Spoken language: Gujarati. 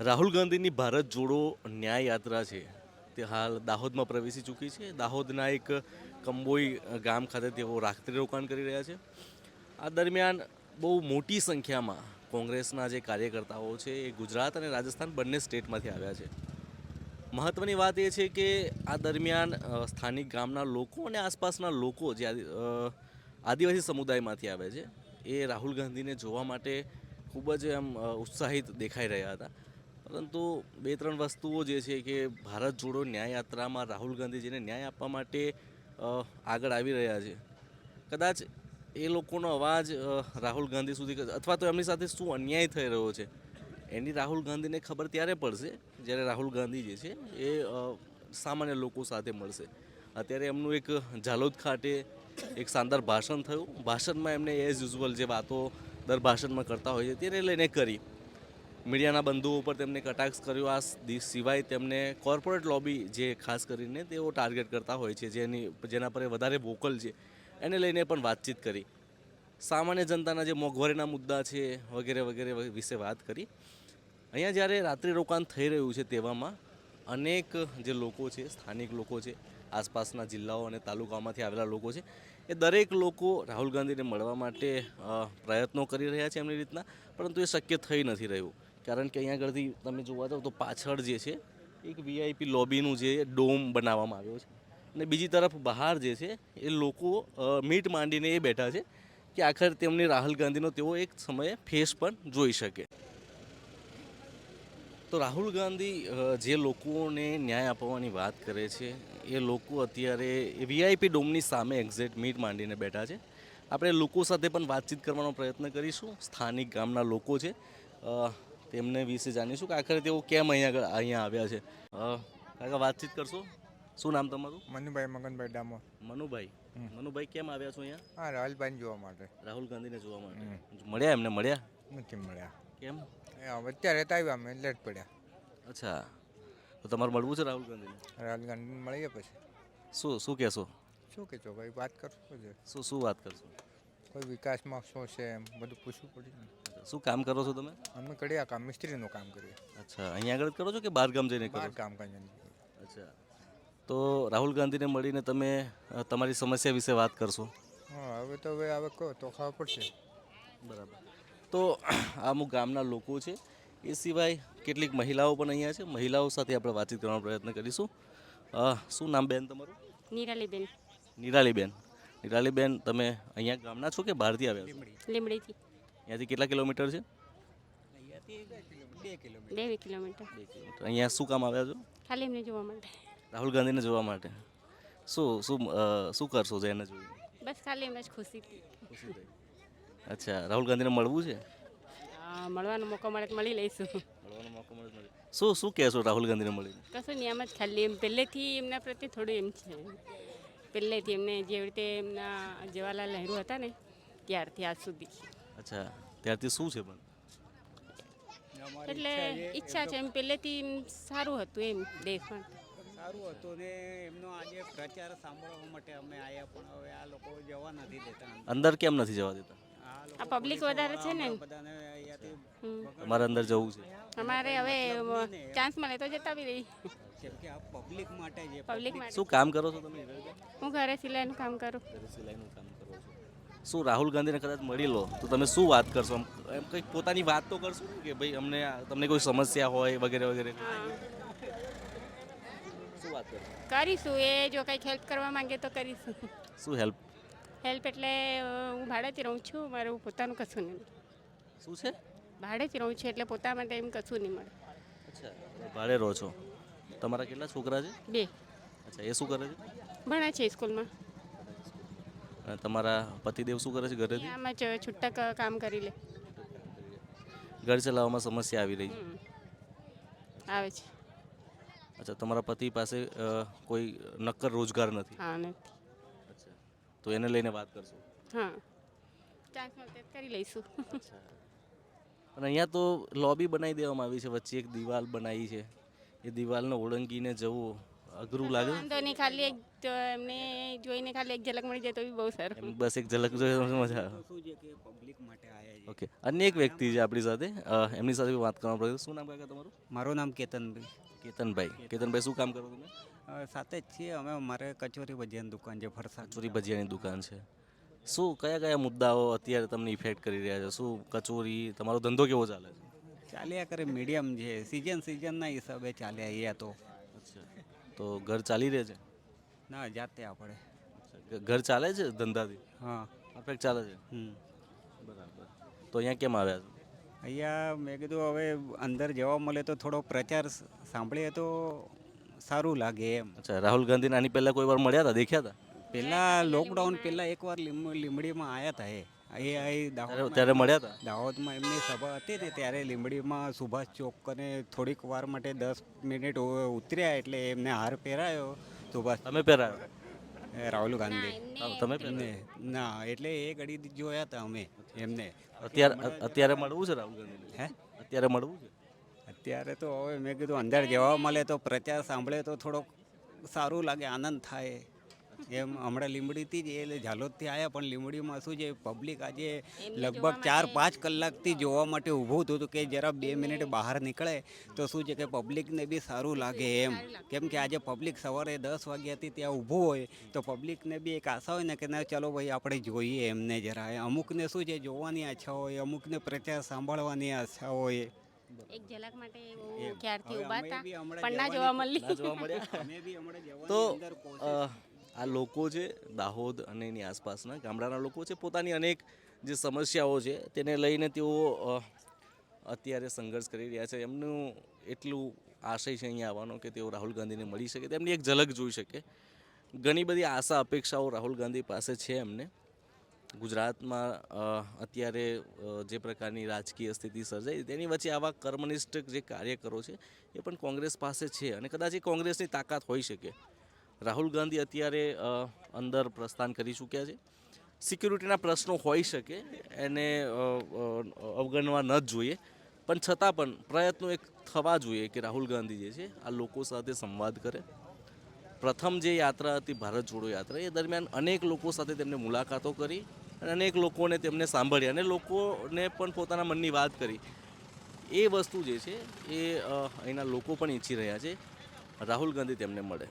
રાહુલ ગાંધીની ભારત જોડો ન્યાય યાત્રા છે. તે હાલ દાહોદમાં પ્રવેશી ચૂકી છે. દાહોદના એક કંબોઈ ગામ ખાતે તેઓ રાત્રિ રોકાણ કરી રહ્યા છે. આ દરમિયાન બહુ મોટી સંખ્યામાં કોંગ્રેસના જે કાર્યકર્તાઓ છે એ ગુજરાત અને રાજસ્થાન બંને સ્ટેટમાંથી આવ્યા છે. મહત્ત્વની વાત એ છે કે આ દરમિયાન સ્થાનિક ગામના લોકો અને આસપાસના લોકો જે આદિવાસી સમુદાયમાંથી આવે છે, એ રાહુલ ગાંધીને જોવા માટે ખૂબ જ એમ ઉત્સાહિત દેખાઈ રહ્યા હતા. પરંતુ બે ત્રણ વસ્તુઓ જે છે કે ભારત જોડો ન્યાય યાત્રામાં રાહુલ ગાંધીજીને ન્યાય આપવા માટે આગળ આવી રહ્યા છે. કદાચ એ લોકોનો અવાજ રાહુલ ગાંધી સુધી અથવા તો એમની સાથે શું અન્યાય થઈ રહ્યો છે? એની રાહુલ ગાંધીને ખબર ત્યારે પડશે, જ્યારે રાહુલ ગાંધી જે છે એ સામાન્ય લોકો સાથે મળશે. અત્યારે એમનું એક ઝાલોદ ખાતે એક શાનદાર ભાષણ થયું. ભાષણમાં એમને એઝ યુઝ્યુઅલ જે વાતો દર ભાષણમાં કરતા હોય છે તેને લઈને કરી. મીડિયાના બંધુઓ ઉપર તેમને કટાક્ષ કર્યો. આ સિવાય તેમને કોર્પોરેટ લોબી જે ખાસ કરીને તેઓ ટાર્ગેટ કરતા હોય છે, જેની, જેના પર વધારે વોકલ છે, એને લઈને પણ વાતચીત કરી. સામાન્ય જનતાના જે મોંઘવારીના મુદ્દા છે વગેરે વગેરે વિશે વાત કરી. અહીંયા જ્યારે રાત્રિ રોકાણ થઈ રહ્યું છે તેવામાં, અનેક જે લોકો છે, સ્થાનિક લોકો છે, આસપાસના જિલ્લાઓ અને તાલુકાઓમાંથી આવેલા લોકો છે, એ દરેક લોકો રાહુલ ગાંધીને મળવા માટે પ્રયત્નો કરી રહ્યા છે એમની રીતના, પરંતુ એ શક્ય થઈ નથી રહ્યું. કારણ કે અહીંયા આગળથી તમે જોવા જાઓ તો પાછળ જે છે, એક વીઆઈપી લોબીનું જે ડોમ બનાવવામાં આવ્યો છે. અને બીજી તરફ બહાર જે છે, એ લોકો મીટ માંડીને એ બેઠા છે કે આખર તેમની રાહુલ ગાંધીનો તેઓ એક સમયે ફેસ પણ જોઈ શકે. તો રાહુલ ગાંધી જે લોકોને ન્યાય આપવાની વાત કરે છે, એ લોકો અત્યારે વીઆઈપી ડોમની સામે એક્ઝેક્ટ મીટ માંડીને બેઠા છે. આપણે લોકો સાથે પણ વાતચીત કરવાનો પ્રયત્ન કરીશું. સ્થાનિક ગામના લોકો છે. તેમને વિશે જાણીશું કે આખરે તેઓ કેમ અહીંયા અહીંયા આવ્યા છે. કાકા વાતચીત કરશો? શું નામ તમારું? મનુભાઈ મગનભાઈ ડામોર. મનુભાઈ. મનુભાઈ કેમ આવ્યા છો અહીંયા? હા રાહુલભાઈને જોવા માટે. રાહુલ ગાંધીને જોવા માટે. મળ્યા એમને? મળ્યા? નથી મળ્યા. કેમ? અત્યારે આવ્યા અમે લેટ પડ્યા. અચ્છા. તો તમારે મળવું છે રાહુલ ગાંધીને? રાહુલ ગાંધીને મળીએ પછી. શું શું કહેશો? શું કહેશો ભાઈ? વાત કરશો શું શું વાત કરશો? કોઈ વિકાસમાં શું છે એમ? બધું પૂછવું પડે શું કામ કરો છો તમે? અમે કરીએ કામ મિસ્ત્રીનું કામ કરીએ. અચ્છા અહીંયા આગળ જ કરો છો કે બહાર ગામ જઈને કરો બહાર કામ કરીએ અચ્છા. તો રાહુલ ગાંધીને મળીને તમે અ, તમારી સમસ્યા વિશે વાત કરશો? હા હવે તો હવે આવે કહો તો ખાવા પડશે. બરાબર. તો આ અમુક ગામના લોકો છે એ સિવાય કેટલીક મહિલાઓ પણ અહીંયા છે. મહિલાઓ સાથે આપણે વાતચીત કરવાનો પ્રયત્ન કરીશું. અ, શું નામ બેન તમારું? નિરાલીબેન. નિરાલીબેન. નિરાલીબેન તમે અહીંયા ગામના છો કે બહારથી આવ્યા છો? લીમડીથી. અહીંયાથી કેટલા કિલોમીટર છે? બે કિલોમીટર. અહીંયા શું કામ આવ્યા છો? ખાલી એમને જોવા માટે. રાહુલ ગાંધીને જોવા માટે. શું શું શું કરશો છો એને જોઈને? બસ ખાલી એમ જ ખુશી થઈ. અચ્છા રાહુલ ગાંધીને મળવું છે? આ, મળવાનો મોકો મળે મળી લઈશું. મળવાનો મોકો મળે. શું શું કહેશો રાહુલ ગાંધીને મળીને? કશું નહીં એમ જ ખાલી એમ. પહેલેથી એમના પ્રત્યે થોડું એમ છે. પહેલેથી એમને જેવી રીતે એમના જવાહરલાલ નહેરુ હતા ને ત્યારથી આજ સુધી. અચ્છા ત્યારથી શું છે પણ? એટલે ઈચ્છા છે એમ પહેલેથી સારું હતું એમ દેશમાં સારું હતું ને એમનો આજે પ્રચાર સાંભળવા માટે અમે આવ્યા પણ હવે આ લોકો જવા નથી દેતા. અંદર. કેમ નથી જવા દેતા? આ પબ્લિક વધારે છે ને? અમારે અંદર જવું છે. અમારે હવે ચાન્સ મળે તો જતા બી રહી. કેમ કે આ પબ્લિક માટે પબ્લિક શું કામ કરો છો તમે? હું ઘરે સિલાઈનું કામ કરું. ઘરે સિલાઈનું કામ શું રાહુલ ગાંધીને કદાચ મળી લો તો તમે શું વાત કરશો? એમ કંઈક પોતાની વાત તો કરશો કે ભાઈ અમને તમને કોઈ સમસ્યા હોય વગેરે વગેરે? શું વાત કરશો? કરીશું એ જો કંઈક હેલ્પ કરવા માંગે તો કરીશું. શું હેલ્પ હેલ્પ એટલે હું ભાડેથી રહું છું મારું પોતાનું કશું નહીં. શું છે? ભાડેથી રહું છું એટલે પોતા માટે એમ કશું નહીં મળે. અચ્છા ભાડે રહો છો. તમારા કેટલા છોકરા છે? બે. અચ્છા એ શું કરે છે? ભણે છે સ્કૂલમાં. તમારા પતિદેવ શું કરે છે ઘરેથી? આમાં છૂટક કામ કરી લે. ઘર ચલાવવામાં સમસ્યા આવી રહી છે. આવે છે. અચ્છા તમારા પતિ પાસે અ, કોઈ નક્કર રોજગાર નથી? હા નથી. અચ્છા. તો એને લઈને વાત કરશો? હા. ચાન્સ મળે તો કરી લઈશું. અને અહીંયા તો લોબી બનાવી દેવામાં આવી છે વચ્ચે એક દિવાલ બનાવી છે. એ દિવાલને ઓળંગીને જવું. અઘરું લાગે? વાંધો નહીં ખાલી એક તો એમને જોઈને ખાલી એક ઝલક મળી જાય તો બી બહુ સારું. બસ એક ઝલક જોઈએ તો મજા આવે. શું છે કે પબ્લિક માટે આવ્યા છે? ઓકે અન્ય એક વ્યક્તિ છે આપણી સાથે. એમની સાથે વાત કરવા પડે શું નામ કાકા તમારું? મારું નામ કેતનભાઈ. કેતનભાઈ. કેતનભાઈ શું કામ કરો તમે? સાથે જ છીએ અમે. અમારે કચોરી ભજીયાની દુકાન છે ફરસાણ કચોરી ભજીયાની દુકાન છે. શું કયા કયા મુદ્દાઓ અત્યારે તમને ઇફેક્ટ કરી રહ્યા છે? શું કચોરી તમારો ધંધો કેવો ચાલે છે? ચાલ્યા કરે મીડિયમ છે. સિઝન સિઝનના હિસાબે ચાલ્યા એ તો. તો ઘર ચાલી રહે છે? ના જાતે આપણે ઘર ચાલે છે ધંધાથી? હા. પરફેક્ટ ચાલે છે? બરાબર. તો અહીંયા કેમ આવ્યા છો? અહીંયા મેં કીધું હવે અંદર જવા મળે તો થોડો પ્રચાર સાંભળીએ તો સારું લાગે એમ. અચ્છા રાહુલ ગાંધીને આની પહેલાં કોઈ વાર મળ્યા હતા? દેખ્યા હતા? પહેલાં લોકડાઉન પહેલાં એકવાર લીમડીમાં આવ્યા હતા એ. એ અહીં ત્યારે દાહોદમાં ત્યારે મળ્યા હતા? દાહોદમાં એમની સભા હતી ને ત્યારે લીંબડીમાં સુભાષ ચોક અને થોડીક વાર માટે દસ મિનિટ ઉતર્યા એટલે એમને હાર પહેરાયો સુભાષ તમે પહેરાયો? એ રાહુલ ગાંધી. હા, તમે એમને ના એટલે એ ઘડી જોયા હતા અમે એમને. અત્યારે અત્યારે મળવું છે રાહુલ ગાંધી હે? અત્યારે મળવું છે? અત્યારે તો હવે મેં કીધું અંદર જવા મળે તો પ્રચાર સાંભળે તો થોડોક સારું લાગે આનંદ થાય. એમ હમણાં લીંબડીથી જ એટલે ઝાલોદથી આવ્યા પણ લીંબડીમાં શું છે પબ્લિક આજે લગભગ ચાર પાંચ કલાકથી જોવા માટે ઊભું હતું હતું કે જરા બે મિનિટ બહાર નીકળે તો શું છે કે પબ્લિકને બી સારું લાગે એમ. કેમ કે આજે પબ્લિક સવારે દસ વાગ્યાથી ત્યાં ઊભું હોય તો પબ્લિકને બી એક આશા હોય ને કે ના ચલો ભાઈ આપણે જોઈએ એમને જરા. અમુકને શું છે જોવાની આશા હોય અમુકને પ્રચાર સાંભળવાની આશા હોય. એક ઝલક માટે બહુ ક્યારથી ઊભા હતા પણ ના જોવા મળી. તો આ લોકો છે, દાહોદ અને એની આસપાસના ગામડાના લોકો છે, પોતાની અનેક જે સમસ્યાઓ છે, તેને લઈને તેઓ અત્યારે સંઘર્ષ કરી રહ્યા છે. એમનું એટલું આશય છે અહીંયા આવવાનો કે તેઓ રાહુલ ગાંધીને મળી શકે. તેમની એક ઝલક જોઈ શકે. ઘણી બધી આશા, અપેક્ષાઓ રાહુલ ગાંધી પાસે છે એમને. ગુજરાતમાં અત્યારે જે પ્રકારની રાજકીય સ્થિતિ સર્જાઈ તેની વચ્ચે આવા કર્મનિષ્ઠ જે કાર્યકરો છે, એ પણ કોંગ્રેસ પાસે છે અને કદાચ એ કોંગ્રેસની તાકાત હોઈ શકે. રાહુલ ગાંધી અત્યારે અંદર પ્રસ્થાન કરી ચૂક્યા છે. સિક્યુરિટીના પ્રશ્નો હોઈ શકે, એને અવગણવા ન જ જોઈએ. પણ છતાં પણ પ્રયત્નો એક થવા જોઈએ કે રાહુલ ગાંધી જે છે, આ લોકો સાથે સંવાદ કરે. પ્રથમ જે યાત્રા હતી, ભારત જોડો યાત્રા, એ દરમિયાન અનેક લોકો સાથે તેમને મુલાકાતો કરી અને અનેક લોકોને તેમને સાંભળ્યા અને લોકોને પણ પોતાના મનની વાત કરી. એ વસ્તુ જે છે, એ અહીંના લોકો પણ ઈચ્છી રહ્યા છે. રાહુલ ગાંધી તેમને મળે.